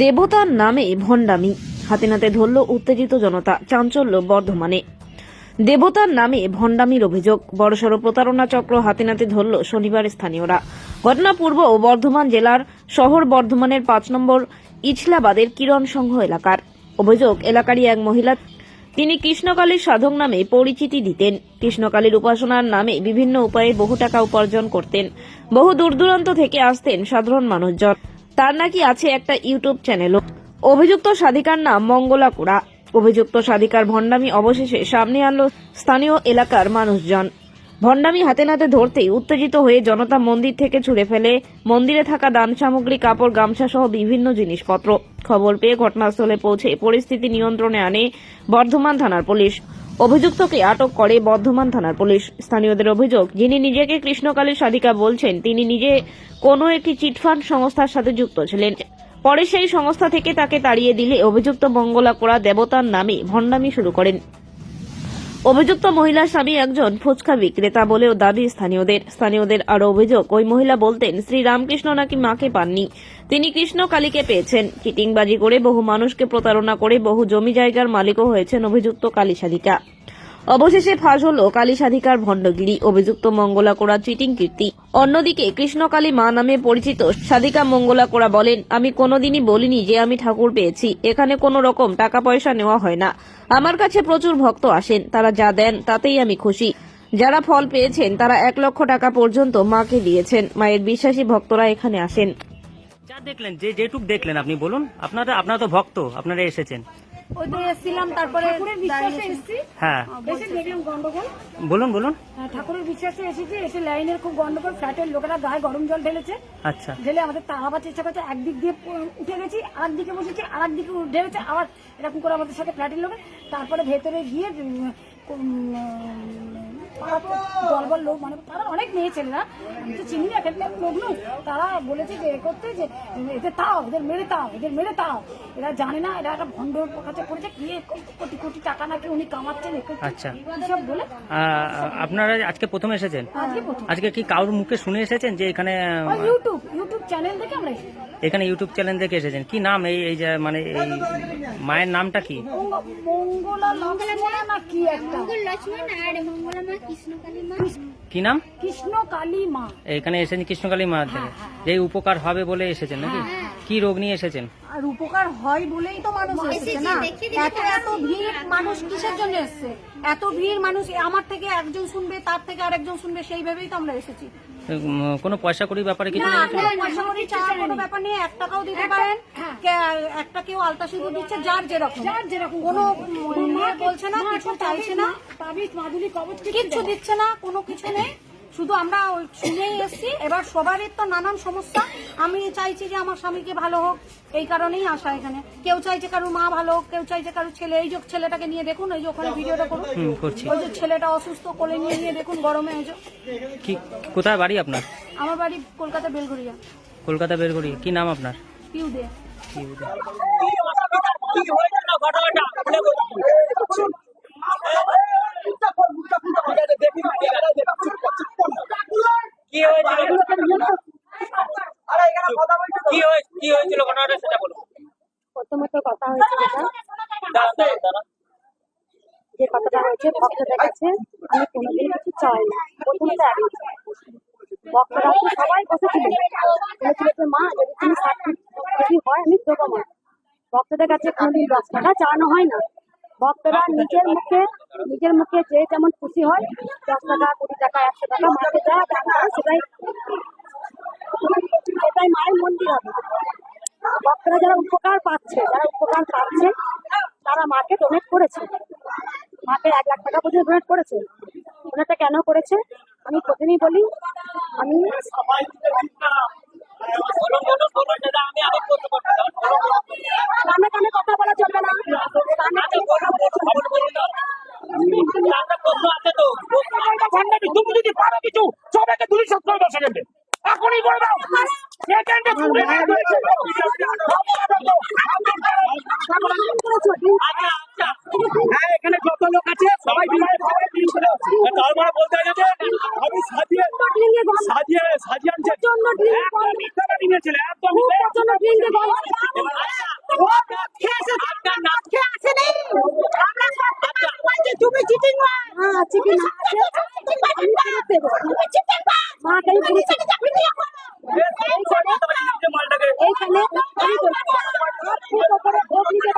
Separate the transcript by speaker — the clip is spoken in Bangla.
Speaker 1: দেবতার নামে ভণ্ডামি। হাতে নাতে ধরল উত্তেজিত জনতা, চাঞ্চল্য বর্ধমানে। দেবতার নামে ভণ্ডামির অভিযোগ, বড়সড় প্রতারণা চক্র হাতে নাতে ধরল শনিবার স্থানীয়রা। ঘটনা পূর্ব ও বর্ধমান জেলার শহর বর্ধমানের পাঁচ নম্বর ইছলাবাদের কিরণ সংঘ এলাকার। অভিযোগ, এলাকারই এক মহিলা, তিনি কৃষ্ণকালীর সাধক নামে পরিচিতি দিতেন। কৃষ্ণকালীর উপাসনার নামে বিভিন্ন উপায়ে বহু টাকা উপার্জন করতেন। বহু দূর দূরান্ত থেকে আসতেন সাধারণ মানুষজন। তার নাকি আছে একটা ইউটিউব চ্যানেলও অভিযুক্ত সাধিকার নাম মঙ্গলা কুড়া। অভিযুক্ত সাধিকার ভণ্ডামি অবশেষে সামনে আনলো স্থানীয় এলাকার মানুষজন। ভণ্ডামি হাতে নাতে ধরতেই উত্তেজিত হয়ে জনতা মন্দির থেকে ছুড়ে ফেলে মন্দিরে থাকা দান সামগ্রী, কাপড় গামছা সহ বিভিন্ন জিনিসপত্র। খবর পেয়ে ঘটনাস্থলে পৌঁছে পরিস্থিতি নিয়ন্ত্রণে আনে বর্ধমান থানার পুলিশ। অভিযুক্তকে আটক করে বর্ধমান থানার পুলিশ। স্থানীয়দের অভিযোগ, যিনি নিজেকে কৃষ্ণকালী সাধিকা বলছেন, তিনি নিজে কোন একটি চিটফান্ড সংস্থার সাথে যুক্ত ছিলেন। পরে সেই সংস্থা থেকে তাকে তাড়িয়ে দিলে অভিযুক্ত মঙ্গলা কোড়া দেবতার নামে ভণ্ডামি শুরু করেন। অভিযুক্ত মহিলার স্বামী একজন ফুচকা বিক্রেতা বলেও দাবি স্থানীয়দের। স্থানীয়দের আরও অভিযোগ, ওই মহিলা বলতেন শ্রীরামকৃষ্ণ নাকি মাকে পাননি? তিনি কৃষ্ণ কালীকে পেয়েছেন। চিটিংবাজি করে বহু মানুষকে প্রতারণা করে বহু জমি জায়গার মালিকও হয়েছেন অভিযুক্ত কালী সাধিকা অবশেষে ফাঁস হল কালী সাধিকার ভণ্ডগিরি। অভিযুক্ত মঙ্গলা কোড়া চিটিং কীর্তি। অন্যদিকে কৃষ্ণকালী মা নামে পরিচিত সাধিকা মঙ্গলা কোড়া বলেন, আমি কোনোদিনই বলিনি যে আমি ঠাকুর পেয়েছি। এখানে কোনো রকম টাকা পয়সা নেওয়া হয় না। আমার কাছে প্রচুর ভক্ত আসেন। তারা যা দেন, তাতেই আমি খুশি। যারা ফল পেয়েছেন, তারা এক লক্ষ টাকা পর্যন্ত মাকে দিয়েছেন। মায়ের বিশ্বাসী ভক্তরা এখানে আসেন।
Speaker 2: যা দেখলেন, যে যেটুক দেখলেন আপনি, বলুন। আপনারা আপনারা তো ভক্ত, আপনারা এসেছেন।
Speaker 3: এসেছিলাম তারপরে।
Speaker 2: হ্যাঁ।
Speaker 3: গন্ডগোল।
Speaker 2: বলুন বলুন।
Speaker 3: হ্যাঁ, ঠাকুরের বিশ্বাসে এসেছি এসে লাইনের খুব গন্ডগোল ফ্ল্যাটের লোকেরা গায়ে গরম জল ঢেলেছে।
Speaker 2: আচ্ছা।
Speaker 3: ঢেলে আমাদের তাড়াবার চেষ্টা করছে একদিক দিয়ে উঠে গেছি আর দিকে বসেছি আর দিকে ঢেলেছে আবার এরকম করে আমাদের সাথে ফ্ল্যাটের লোকের তারপরে ভেতরে গিয়ে দলবল লোক মানে তারা অনেক মেয়ে ছেলেরা। আমি তো চিনি না এখানকার লোক নয় তারা বলেছে যে এ করতে যে এদের তাও এদের মেরে তাও এদের মেরে তাও। এরা জানে না এরা একটা ভণ্ড কাছে পড়েছে কি কোটি কোটি টাকা নাকি উনি কামাচ্ছেন
Speaker 2: আচ্ছা।
Speaker 3: সব বলে
Speaker 2: আপনারা আজকে প্রথমে এসেছেন?
Speaker 3: আজকে
Speaker 2: কি কারোর মুখে শুনে এসেছেন যে এখানে
Speaker 3: ইউটিউব ইউটিউব চ্যানেল দেখে আমরা
Speaker 2: এখানে ইউটিউব চ্যানেল থেকে এসেছেন। কি নাম এই এই যে মানে এই মায়ের নামটা কি?
Speaker 3: মঙ্গ- মঙ্গলা লক্ষ্মণা না কি একটা?
Speaker 4: মঙ্গল লক্ষ্মণ আর মঙ্গলা মা কৃষ্ণকালী মা।
Speaker 2: কি নাম?
Speaker 3: কৃষ্ণ কালী মা।
Speaker 2: এখানে এসেছেন কৃষ্ণকালী মা থেকে। যে উপকার হবে বলে এসেছেন নাকি? কি রোগ নিয়ে এসেছেন?
Speaker 3: আর উপকার হয় বলেই তো মানুষ এসেছে না? এত এত ভিড় মানুষ কিসের জন্য এসেছে? এত ভিড় মানুষ আমার থেকে একজন শুনবে তার থেকে আরেকজন শুনবে সেইভাবেই তো আমরা এসেছি।
Speaker 2: কোনো পয়সা কড়ি ব্যাপারে কিছু
Speaker 3: না পয়সা কড়ি চাওয়ার কোনো ব্যাপার নেই এক টাকাও দিতে পারেন। কে- একটা কেউ আলতা সিঁদুর দিচ্ছে যার যেরকম। যার যেরকম। কোনো বলছে না কিছু চাইছে না তাবিজ মাদুলি কবচ কিচ্ছু দিচ্ছে না কোনো কিছু নেই। শুধু আমরা ওই শুনেই এসছি। এবার সবারই তো নানান সমস্যা। আমি চাইছি যে আমার স্বামীকে ভালো হোক। এই কারণেই আসা এখানে। কেউ চাইছে কারোর মা ভালো হোক কেউ চাইছে কারোর ছেলে। এই যে ছেলেটাকে নিয়ে দেখুন এই যে ওখানে ভিডিওটা করুন।
Speaker 2: করছি।
Speaker 3: ওই যে ছেলেটা অসুস্থ কোলে নিয়ে নিয়ে দেখুন গরমে এই যে।
Speaker 2: কি কোথায় বাড়ি আপনার?
Speaker 3: আমার বাড়ি কলকাতা বেলঘরিয়া।
Speaker 2: কলকাতা করি কি নাম আপনার?
Speaker 3: পিউ দে
Speaker 2: কি হয়েছিল? ঘটনাটা সেটা বলুন
Speaker 5: প্রথমত কথা হয়েছে যেটা। যে কথাটা হয়েছে ভক্তদের কাছে আমি কোনোদিন কিছু চাই না। প্রথমত আগে ভক্তরা তো সবাই বসেছিলেন। বলেছিল মা যদি তুমি ষাট হয় আমি দেবো মা। ভক্তদের কাছে কোনোদিন দশ টাকা চাওয়ানো হয় না। ভক্তরা নিজের মুখে নিজের মুখে যে যেমন খুশি হয়, দশ টাকা, কুড়ি টাকা, একশো টাকা মাকে যা দান করে সেটাই সেটাই মায়ের মন্দির হবে। ভক্তরা যারা উপকার পাচ্ছে, যারা উপকার পাচ্ছে, তারা মাকে ডোনেট করেছে। মাকে এক লাখ টাকা পর্যন্ত ডোনেট করেছে। ডোনেটটা কেন করেছে? আমি প্রথমেই বলি, আমি। কানে কানে কথা বলা চলবে না।
Speaker 6: এখানে যত লোক আছে সবাই তারপরে বলতে গেছে আমি সাজিয়ে সাজিয়ে সাজিয়ে আনছি
Speaker 5: তুমি চিটিং মা তাই বলেছে ভোট নিতে